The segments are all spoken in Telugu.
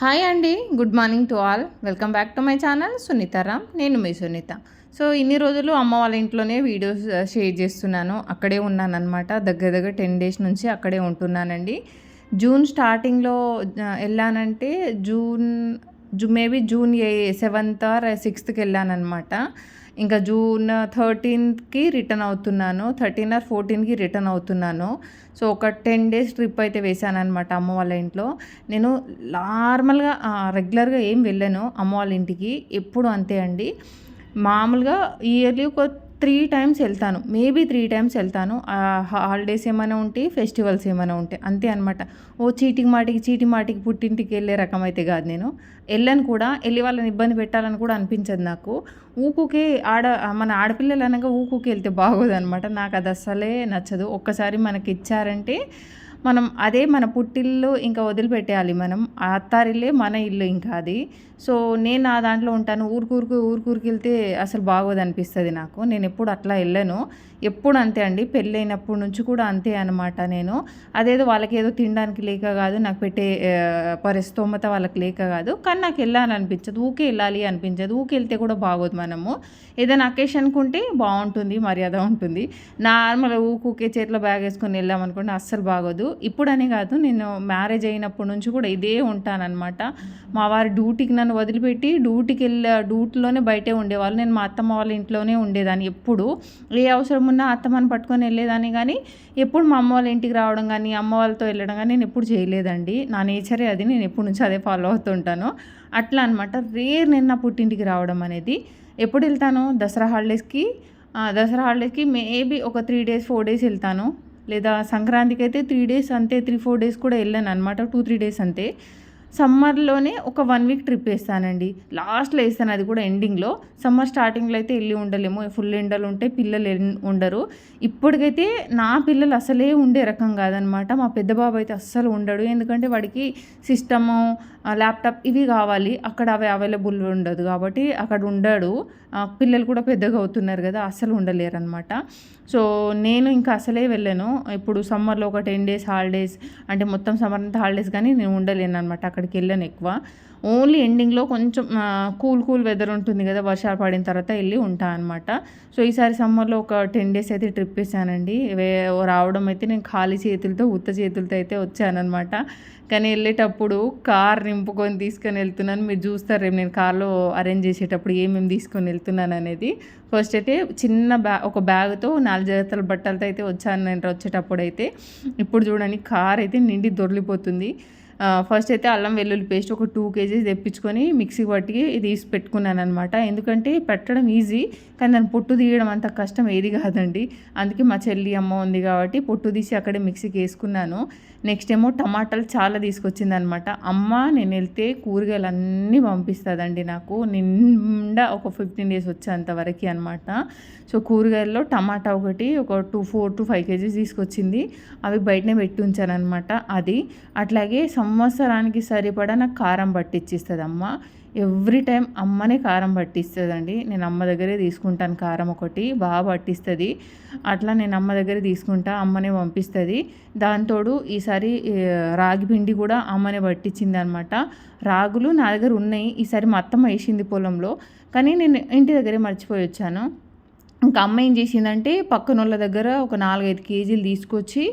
హాయ్ అండి good morning to all welcome back to my channel Sunitha Ram నేను మీ సునీత సో ఇన్ని రోజులు అమ్మ వాళ్ళ ఇంట్లోనే వీడియోస్ షేర్ uh, చేస్తున్నాను. అక్కడే ఉన్నానన్నమాట. దగ్గర దగ్గర టెన్ డేస్ నుంచి అక్కడే ఉంటున్నానండి. జూన్ స్టార్టింగ్లో uh, వెళ్ళానంటే June maybe June a seventh or సిక్స్త్కి వెళ్ళానమాట ఇంకా జూన్ థర్టీన్త్కి రిటర్న్ అవుతున్నాను. థర్టీన్ ఆర్ ఫోర్టీన్కి రిటర్న్ అవుతున్నాను. సో ఒక టెన్ డేస్ ట్రిప్ అయితే వేసాను అనమాట అమ్మ వాళ్ళ ఇంట్లో. నేను నార్మల్గా రెగ్యులర్గా ఏం వెళ్ళాను అమ్మ వాళ్ళ ఇంటికి. ఎప్పుడు అంతే అండి. మామూలుగా ఇయర్లీ ఒక త్రీ టైమ్స్ వెళ్తాను. మేబీ త్రీ టైమ్స్ వెళ్తాను. హాలిడేస్ ఏమైనా ఉంటే ఫెస్టివల్స్ ఏమైనా ఉంటే అంతే అనమాట ఓ చీటికి మాటికి చీటి మాటికి పుట్టింటికి వెళ్ళే రకం అయితే కాదు నేను. వెళ్ళను కూడా. వెళ్ళి వాళ్ళని ఇబ్బంది పెట్టాలని కూడా అనిపించదు నాకు. ఊకుకే ఆడ మన ఆడపిల్లలు అనగా ఊకుకి వెళ్తే బాగోదనమాట నాకు అది అస్సలే నచ్చదు. ఒక్కసారి మనకి ఇచ్చారంటే మనం అదే మన పుట్టిల్లు ఇంకా వదిలిపెట్టేయాలి మనం. అత్తారిల్లే మన ఇల్లు ఇంకా అది. సో నేను నా దాంట్లో ఉంటాను. ఊరికూరికి ఊరికూరికి వెళ్తే అసలు బాగోదు అనిపిస్తుంది నాకు. నేను ఎప్పుడు అట్లా వెళ్ళాను. ఎప్పుడు అంతే అండి. పెళ్ళైనప్పటి నుంచి కూడా అంతే అనమాట నేను. అదేదో వాళ్ళకి ఏదో తినడానికి లేక కాదు నాకు పెట్టే పరిస్థోమత వాళ్ళకి లేక కాదు. కానీ నాకు వెళ్ళాలని అనిపించదు ఊకే వెళ్ళాలి అనిపించదు. ఊకే వెళ్తే కూడా బాగోదు మనము. ఏదైనా అకేషన్కి ఉంటే బాగుంటుంది మర్యాద ఉంటుంది. నార్మల్ ఊకే చేతిలో బ్యాగ్ వేసుకొని వెళ్ళామనుకోండి అస్సలు బాగోదు. ఇప్పుడనే కాదు నేను మ్యారేజ్ అయినప్పటి నుంచి కూడా ఇదే ఉంటానన్నమాట. మా వారి డ్యూటీకి నన్ను వదిలిపెట్టి డ్యూటీకి వెళ్ళే డ్యూటీలోనే బయటే ఉండేవాళ్ళు. నేను మా అత్తమ్మ వాళ్ళ ఇంట్లోనే ఉండేదాన్ని ఎప్పుడు. ఏ అవసరం ఉన్నా అత్తమ్మని పట్టుకొని వెళ్ళేదాన్ని కానీ ఎప్పుడు మా అమ్మ వాళ్ళ ఇంటికి రావడం కానీ అమ్మ వాళ్ళతో వెళ్ళడం కానీ నేను ఎప్పుడు చేయలేదండి. నా నేచరే అది. నేను ఎప్పటి నుంచి అదే ఫాలో అవుతుంటాను. అట్లా అనమాట రేర్ నేను నా పుట్టింటికి రావడం అనేది. ఎప్పుడు వెళ్తాను? దసరా హాలిడేస్కి. దసరా హాలిడేస్కి మేబీ ఒక త్రీ డేస్ ఫోర్ డేస్ వెళ్తాను. లేదా సంక్రాంతికి అయితే త్రీ డేస్ అంతే త్రీ ఫోర్ డేస్ కూడా వెళ్ళాను అనమాట టూ త్రీ డేస్ అంతే. సమ్మర్లోనే ఒక వన్ వీక్ ట్రిప్ వేస్తానండి. లాస్ట్లో వేస్తాను అది కూడా ఎండింగ్లో సమ్మర్ స్టార్టింగ్లో అయితే వెళ్ళి ఉండలేము. ఫుల్ ఎండలు ఉంటే పిల్లలు ఉండరు. ఇప్పటికైతే నా పిల్లలు అసలే ఉండే రకం కాదనమాట. మా పెద్ద బాబు అయితే అస్సలు ఉండడు. ఎందుకంటే వాడికి సిస్టము ల్యాప్టాప్ ఇవి కావాలి. అక్కడ అవి అవైలబుల్ ఉండదు కాబట్టి అక్కడ ఉండడు. పిల్లలు కూడా పెద్దగా అవుతున్నారు కదా అస్సలు ఉండలేరు అనమాట సో నేను ఇంకా అసలే వెళ్ళాను. ఇప్పుడు సమ్మర్లో ఒక టెన్ డేస్ హాలిడేస్ అంటే మొత్తం సమ్మర్ అంతా హాలిడేస్ కానీ నేను ఉండలేను అనమాట అక్కడికి వెళ్ళాను ఎక్కువ. ఓన్లీ ఎండింగ్లో కొంచెం కూల్ కూల్ వెదర్ ఉంటుంది కదా వర్షాలు పడిన తర్వాత వెళ్ళి ఉంటాను అనమాట సో ఈసారి సమ్మర్లో ఒక టెన్ డేస్ అయితే ట్రిప్ వేసానండి. రావడం అయితే నేను ఖాళీ చేతులతో ఉత్త చేతులతో అయితే వచ్చానమాట కానీ వెళ్ళేటప్పుడు కార్ నింపుకొని తీసుకొని వెళ్తున్నాను. మీరు చూస్తారు రేపు నేను కార్లో అరేంజ్ చేసేటప్పుడు ఏమేమి తీసుకొని వెళ్తున్నాను అనేది. ఫస్ట్ అయితే చిన్న బ్యా ఒక బ్యాగ్తో నాలుగు జాగ్రత్తల బట్టలతో అయితే వచ్చాను నేను వచ్చేటప్పుడు అయితే. ఇప్పుడు చూడండి కార్ అయితే నిండి దొరికిపోతుంది. ఫస్ట్ అయితే అల్లం వెల్లుల్లి పేస్ట్ ఒక టూ కేజీస్ తెప్పించుకొని మిక్సీ పట్టి తీసి పెట్టుకున్నాను అనమాట ఎందుకంటే పెట్టడం ఈజీ కానీ దాన్ని పొట్టు తీయడం అంత కష్టం ఏది కాదండి. అందుకే మా చెల్లి అమ్మ ఉంది కాబట్టి పొట్టు తీసి అక్కడే మిక్సీకి వేసుకున్నాను. నెక్స్ట్ ఏమో టమాటాలు చాలా తీసుకొచ్చిందనమాట. అమ్మ నేను వెళ్తే కూరగాయలు అన్నీ పంపిస్తుందండి నాకు. నిండా ఒక ఫిఫ్టీన్ డేస్ వచ్చేంత వరకు అనమాట సో కూరగాయల్లో టమాటా ఒకటి ఒక two four to five kgs తీసుకొచ్చింది. అవి బయటనే పెట్టి ఉంచాను అనమాట అది. అట్లాగే సంవత్సరానికి సరిపడా నాకు కారం పట్టించిస్తుంది అమ్మ ఎవ్రీ టైం అమ్మనే కారం పట్టిస్తుందండి. నేను అమ్మ దగ్గరే తీసుకుంటాను కారం ఒకటి బాగా పట్టిస్తుంది. అట్లా నేను అమ్మ దగ్గరే తీసుకుంటా అమ్మనే పంపిస్తుంది. దాంతోడు ఈసారి రాగి పిండి కూడా అమ్మనే పట్టించింది అనమాట రాగులు నా దగ్గర ఉన్నాయి. ఈసారి మా అత్తమ్మ వేసింది పొలంలో. కానీ నేను ఇంటి దగ్గరే మర్చిపోయి వచ్చాను. ఇంకా అమ్మ ఏం చేసిందంటే పక్కన వాళ్ళ దగ్గర ఒక నాలుగైదు కేజీలు తీసుకొచ్చి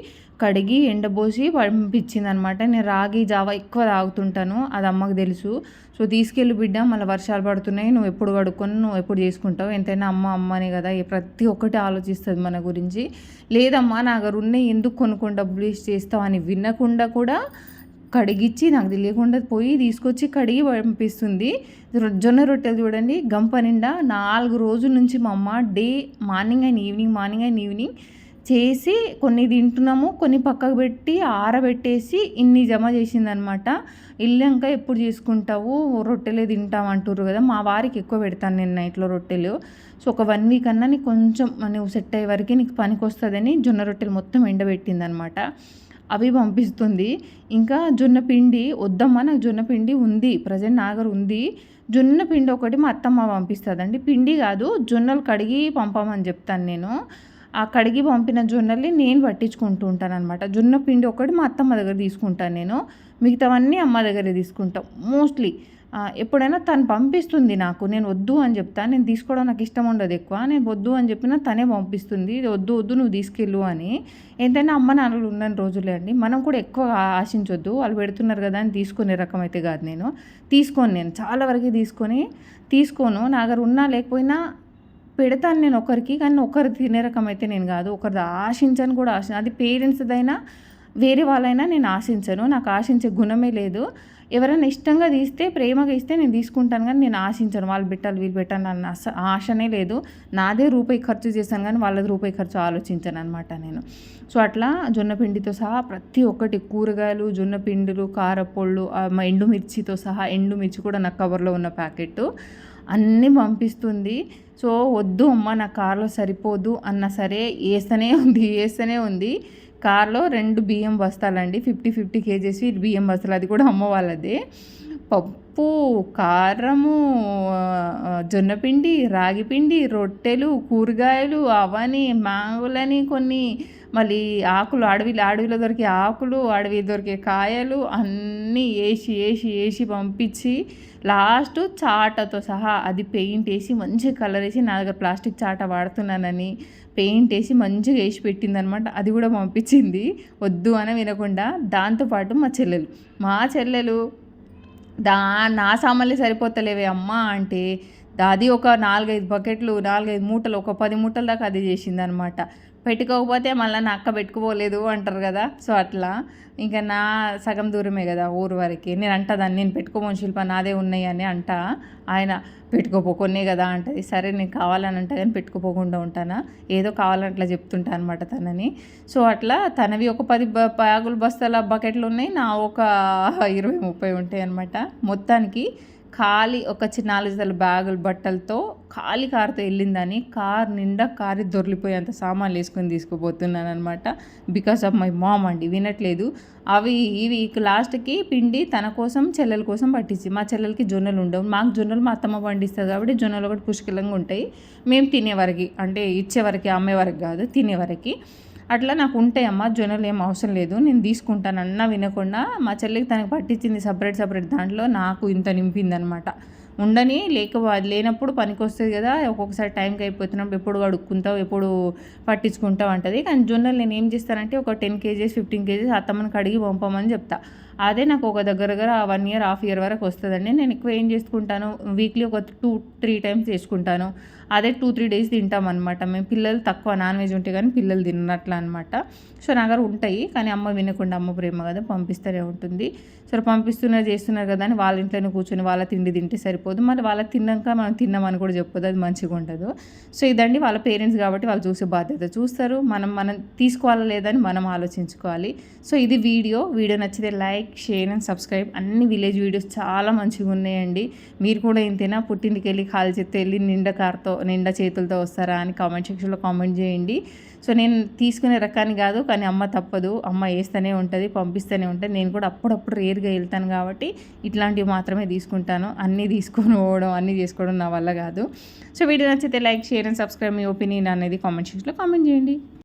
కడిగి ఎండబోసి పంపించింది అనమాట నేను రాగి జావా ఎక్కువ తాగుతుంటాను అది అమ్మకు తెలుసు. సో తీసుకెళ్ళి బిడ్డ మళ్ళీ వర్షాలు పడుతున్నాయి నువ్వు ఎప్పుడు పడుకొని నువ్వు ఎప్పుడు చేసుకుంటావు? ఎంతైనా అమ్మ అమ్మనే కదా ప్రతి ఒక్కటి ఆలోచిస్తుంది మన గురించి. లేదమ్మా నా దగ్గర ఉన్నాయి ఎందుకు కొనుక్కొని డబ్బులు వేస్ట్ చేస్తావు అని వినకుండా కూడా కడిగిచ్చి నాకు తెలియకుండా పోయి తీసుకొచ్చి కడిగి పంపిస్తుంది. జొన్న రొట్టెలు చూడండి గంప నిండా నాలుగు రోజుల నుంచి మా అమ్మ day morning and evening morning and evening చేసి కొన్ని తింటున్నాము కొన్ని పక్కకు పెట్టి ఆరబెట్టేసి ఇన్ని జమ చేసిందనమాట. ఇల్లంక ఎప్పుడు చేసుకుంటావు? రొట్టెలే తింటాం అంటారు కదా. మా వారికి ఎక్కువ పెడతాను నేను నైట్లో రొట్టెలు. సో ఒక వన్ వీక్ అన్నా నీకు కొంచెం నువ్వు సెట్ అయ్యే వరకు నీకు పనికి వస్తుందని జొన్న రొట్టెలు మొత్తం ఎండబెట్టిందనమాట. అవి పంపిస్తుంది. ఇంకా జొన్న పిండి వద్దమ్మా నాకు జొన్న పిండి ఉంది. ప్రజెంట్ నాగర్ ఉంది. జొన్న పిండి ఒకటి మా అత్తమ్మ పంపిస్తుందండి. పిండి కాదు జొన్నలు కడిగి పంపమని చెప్తాను నేను. ఆ కడిగి పంపిన జొన్నల్ని నేను పట్టించుకుంటూ ఉంటాను అనమాట జొన్న పిండి ఒకటి మా అత్తమ్మ దగ్గర తీసుకుంటాను నేను. మిగతావన్నీ అమ్మ దగ్గరే తీసుకుంటాం. మోస్ట్లీ ఎప్పుడైనా తను పంపిస్తుంది నాకు. నేను వద్దు అని చెప్తాను నేను తీసుకోవడం నాకు ఇష్టం ఉండదు ఎక్కువ. నేను వద్దు అని చెప్పినా తనే పంపిస్తుంది. వద్దు వద్దు నువ్వు తీసుకెళ్ళు అని. ఎంతైనా అమ్మ నాన్నలు ఉన్న రోజులే అండి. మనం కూడా ఎక్కువ ఆశించొద్దు. వాళ్ళు పెడుతున్నారు కదా అని తీసుకునే రకం అయితే కాదు నేను. తీసుకోను నేను. చాలా వరకు తీసుకొని తీసుకోను. నా దగ్గర ఉన్నా లేకపోయినా పెడతాను నేను ఒకరికి కానీ ఒకరు తినే రకం అయితే నేను కాదు. ఒకరిది ఆశించను కూడా ఆశ అది పేరెంట్స్దైనా వేరే వాళ్ళైనా నేను ఆశించను. నాకు ఆశించే గుణమే లేదు. ఎవరైనా ఇష్టంగా తీస్తే ప్రేమగా ఇస్తే నేను తీసుకుంటాను కానీ నేను ఆశించను. వాళ్ళు పెట్టాలి వీళ్ళు పెట్టాలి అన్న ఆశనే లేదు. నాదే రూపాయి ఖర్చు చేశాను కానీ వాళ్ళది రూపాయి ఖర్చు ఆలోచించాను అనమాట నేను. సో అట్లా జొన్న పిండితో సహా ప్రతి ఒక్కటి కూరగాయలు జొన్న పిండిలు కారపొళ్ళు ఎండుమిర్చితో సహా ఎండుమిర్చి కూడా నా కవర్లో ఉన్న ప్యాకెట్ అన్నీ పంపిస్తుంది. సో వద్దు అమ్మ నా కార్లో సరిపోదు అన్న సరే వేస్తూనే ఉంది వేస్తూనే ఉంది. కార్లో రెండు బియ్యం బస్తాలండి. ఫిఫ్టీ ఫిఫ్టీ కేజీస్ బియ్యం బస్తాలు. అది కూడా అమ్మ వాళ్ళదే. పప్పు కారము జొన్నపిండి రాగిపిండి రొట్టెలు కూరగాయలు అవని మ్యాంగులని కొన్ని మళ్ళీ ఆకులు అడవిలో అడవిలో దొరికే ఆకులు అడవి దొరికే కాయలు అన్నీ వేసి వేసి వేసి పంపించి లాస్ట్ చాటతో సహా అది పెయింట్ వేసి మంచి కలర్ వేసి నా దగ్గర ప్లాస్టిక్ చాట వాడుతున్నానని పెయింట్ వేసి మంచిగా వేసి పెట్టిందనమాట. అది కూడా పంపించింది. వద్దు అని వినకుండా దాంతోపాటు మా చెల్లెలు. మా చెల్లెలు దా నా సామాన్లు సరిపోతలేవే అమ్మ అంటే అది ఒక నాలుగైదు బకెట్లు నాలుగైదు మూటలు ఒక పది మూటల దాకా అది చేసిందనమాట. పెట్టుకోకపోతే మళ్ళీ నా అక్క పెట్టుకోలేదు అంటారు కదా. సో అట్లా. ఇంకా నా సగం దూరమే కదా ఊరు వరకు. నేను అంట దాన్ని నేను పెట్టుకోమని శిల్ప నాదే ఉన్నాయి అని అంట. ఆయన పెట్టుకోపోకొనే కదా అంటది. సరే నేను కావాలని అంట కానీ పెట్టుకోపోకుండా ఉంటానా? ఏదో కావాలని అట్లా చెప్తుంటా అనమాట తనని. సో అట్లా తనవి ఒక పది బ్యాగులు బస్తాల బకెట్లు ఉన్నాయి. నా ఒక ఇరవై ముప్పై ఉంటాయి అనమాట మొత్తానికి ఖాళీ ఒక చిన్న నాలుగు బ్యాగులు బట్టలతో ఖాళీ కారుతో వెళ్ళిందని కార్ నిండా కారు దొరికిపోయేంత సామాన్లు వేసుకొని తీసుకుపోతున్నాను అనమాట బికాస్ ఆఫ్ మై మామ్ అండి వినట్లేదు. అవి ఇవి లాస్ట్కి పిండి తన కోసం చెల్లెల కోసం పట్టించి మా చెల్లెలకి జొన్నలు ఉండవు. మాకు జొన్నలు మా అత్తమ్మ పండిస్తుంది కాబట్టి జొన్నలు ఒకటి పుష్కలంగా ఉంటాయి. మేము తినేవరకు అంటే ఇచ్చేవరకు అమ్మేవరకు కాదు తినేవరకు. అట్లా నాకు ఉంటాయమ్మా జొన్నలు ఏం అవసరం లేదు నేను తీసుకుంటాను. అన్న వినకుండా మా చెల్లికి తనకు పట్టించింది సపరేట్ సపరేట్ దాంట్లో నాకు ఇంత నింపింది అనమాట ఉండని లేక లేనప్పుడు పనికి వస్తుంది కదా ఒక్కొక్కసారి టైంకి అయిపోతున్నప్పుడు ఎప్పుడు అడుక్కుంటావు ఎప్పుడు పట్టించుకుంటావు అంటది. కానీ జొన్నలు నేను ఏం చేస్తానంటే ఒక టెన్ కేజీస్ ఫిఫ్టీన్ కేజీస్ అత్తమ్మని కడిగి పంపమని చెప్తా. అదే నాకు ఒక దగ్గర దగ్గర వన్ ఇయర్ హాఫ్ ఇయర్ వరకు వస్తుందండి. నేను ఎక్కువ ఏం చేసుకుంటాను వీక్లీ ఒక టూ త్రీ టైమ్స్ చేసుకుంటాను. అదే టూ త్రీ డేస్ తింటాం అనమాట మేము పిల్లలు తక్కువ నాన్ వెజ్ ఉంటే కానీ పిల్లలు తిన్నట్లు అనమాట సో నా దగ్గర ఉంటాయి కానీ అమ్మ వినకుండా అమ్మ ప్రేమ కదా పంపిస్తూనే ఉంటుంది. సో పంపిస్తున్నారు చేస్తున్నారు కదా అని వాళ్ళ ఇంట్లోనే కూర్చొని వాళ్ళ తిండి తింటే సరిపోదు. మరి వాళ్ళ తిన్నాక మనం తిన్నామని కూడా చెప్పదు అది మంచిగా ఉండదు. సో ఇదండి వాళ్ళ పేరెంట్స్ కాబట్టి వాళ్ళు చూసే బాధ్యత. చూస్తారు మనం మనం తీసుకోవాలా లేదని మనం ఆలోచించుకోవాలి. సో ఇది వీడియో. వీడియో నచ్చితే లైక్ షేర్ అండ్ సబ్స్క్రైబ్ అన్ని విలేజ్ వీడియోస్ చాలా మంచిగా ఉన్నాయండి. మీరు కూడా ఇంతేనా? పుట్టింటికి వెళ్ళి కాలు చెత్త వెళ్ళి నిండా కార్తో నిండా చేతులతో వస్తారా అని కామెంట్ సెక్షన్లో కామెంట్ చేయండి. సో నేను తీసుకునే రకాన్ని కాదు కానీ అమ్మ తప్పదు. అమ్మ వేస్తూనే ఉంటుంది పంపిస్తూనే ఉంటుంది. నేను కూడా అప్పుడప్పుడు రేర్గా వెళ్తాను కాబట్టి ఇట్లాంటివి మాత్రమే తీసుకుంటాను. అన్నీ తీసుకొని పోవడం అన్నీ చేసుకోవడం నా వల్ల కాదు. సో వీడియో నచ్చితే లైక్ షేర్ అండ్ సబ్స్క్రైబ్ మీ ఒపీనియన్ అనేది కామెంట్ సెక్షన్లో కామెంట్ చేయండి.